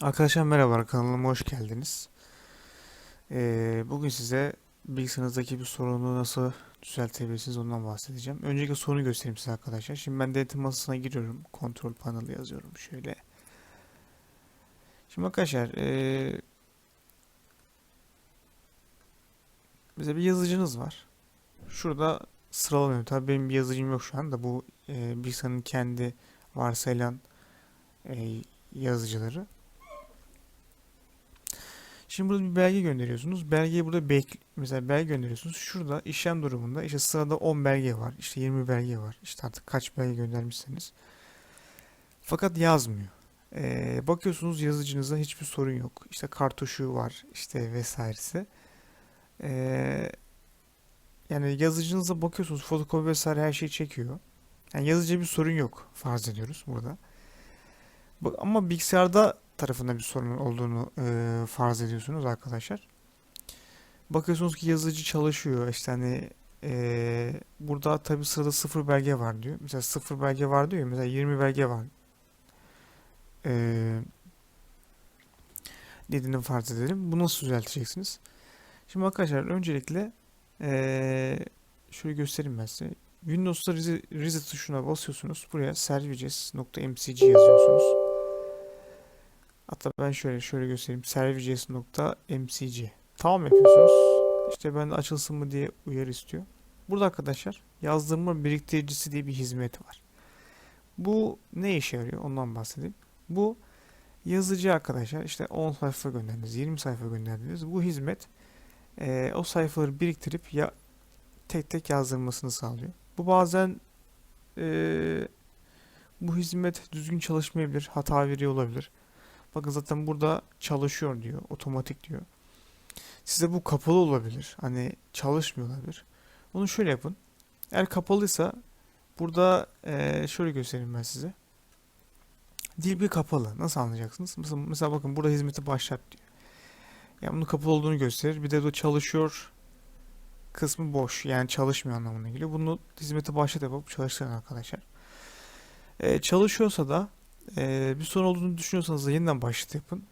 Arkadaşlar merhaba kanalıma hoş geldiniz. Ee, bugün size bilgisayarınızdaki bir sorunu nasıl düzeltebilirsiniz ondan bahsedeceğim. Öncelikle sorunu göstereyim size arkadaşlar. Şimdi ben denetim masasına giriyorum. Kontrol paneli yazıyorum şöyle. Şimdi arkadaşlar ee, bize bir yazıcınız var. Şurada sıralanıyor. Tabii benim bir yazıcım yok şu anda. Bu ee, bilgisayarın kendi varsayılan ee, yazıcıları. Şimdi burada bir belge gönderiyorsunuz. Belgeyi burada bek mesela belge gönderiyorsunuz. Şurada işlem durumunda işte sırada 10 belge var. işte 20 belge var. İşte artık kaç belge göndermişseniz. Fakat yazmıyor. Ee, bakıyorsunuz yazıcınızda hiçbir sorun yok. İşte kartuşu var işte vesairesi. Ee, yani yazıcınıza bakıyorsunuz fotokopi vesaire her şeyi çekiyor. Yani yazıcıda bir sorun yok farz ediyoruz burada. Bu- Ama bilgisayarda tarafında bir sorun olduğunu e, farz ediyorsunuz arkadaşlar. Bakıyorsunuz ki yazıcı çalışıyor. İşte hani e, burada tabi sırada sıfır belge var diyor. Mesela sıfır belge var diyor. Mesela 20 belge var. E, dediğini farz edelim. Bunu nasıl düzelteceksiniz? Şimdi arkadaşlar öncelikle e, şöyle göstereyim ben size. Windows'ta reset tuşuna basıyorsunuz. Buraya services.mcg yazıyorsunuz. Hatta ben şöyle şöyle göstereyim. Services.mcg. Tamam yapıyorsunuz. İşte ben de açılsın mı diye uyarı istiyor. Burada arkadaşlar yazdırma biriktiricisi diye bir hizmet var. Bu ne işe yarıyor? Ondan bahsedeyim. Bu yazıcı arkadaşlar işte 10 sayfa gönderdiniz, 20 sayfa gönderdiniz. Bu hizmet eee, o sayfaları biriktirip ya tek tek yazdırmasını sağlıyor. Bu bazen eee, bu hizmet düzgün çalışmayabilir, hata veriyor olabilir. Bakın zaten burada çalışıyor diyor. Otomatik diyor. Size bu kapalı olabilir. Hani çalışmıyor olabilir. Bunu şöyle yapın. Eğer kapalıysa burada eee, şöyle göstereyim ben size. Dil bir kapalı. Nasıl anlayacaksınız? Mesela, mesela bakın burada hizmeti başlat diyor. Yani bunun kapalı olduğunu gösterir. Bir de bu çalışıyor kısmı boş. Yani çalışmıyor anlamına geliyor. Bunu hizmeti başlat yapıp çalıştırın arkadaşlar. Eee, çalışıyorsa da ee, bir sorun olduğunu düşünüyorsanız da yeniden başlat yapın.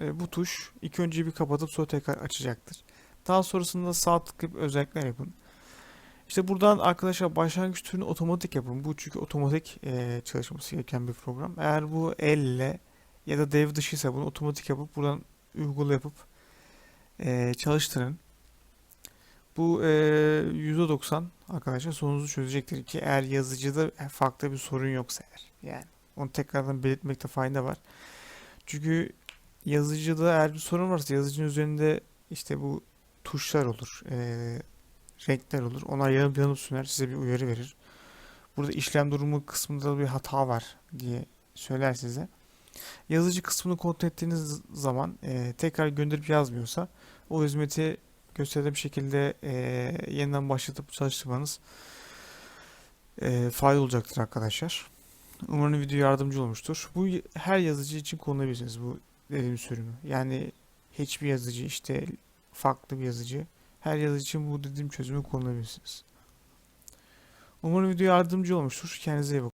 Ee, bu tuş ilk önce bir kapatıp sonra tekrar açacaktır. Daha sonrasında sağ tıklayıp özellikler yapın. İşte buradan arkadaşlar başlangıç türünü otomatik yapın. Bu çünkü otomatik e, çalışması gereken bir program. Eğer bu elle ya da dev dışıysa bunu otomatik yapıp buradan uygula yapıp e, çalıştırın. Bu e, %90 arkadaşlar sorunuzu çözecektir ki eğer yazıcıda farklı bir sorun yoksa eğer. Yani onu tekrardan belirtmekte fayda var. Çünkü yazıcıda eğer bir sorun varsa yazıcının üzerinde işte bu tuşlar olur, eee, renkler olur. Onlar yanıp yanıp söner, size bir uyarı verir. Burada işlem durumu kısmında bir hata var diye söyler size. Yazıcı kısmını kontrol ettiğiniz zaman eee, tekrar gönderip yazmıyorsa o hizmeti gösterilen bir şekilde eee, yeniden başlatıp çalıştırmanız eee fayda olacaktır arkadaşlar. Umarım video yardımcı olmuştur. Bu her yazıcı için kullanabilirsiniz bu dediğim sürümü. Yani hiçbir yazıcı işte farklı bir yazıcı. Her yazıcı için bu dediğim çözümü kullanabilirsiniz. Umarım video yardımcı olmuştur. Kendinize iyi bakın.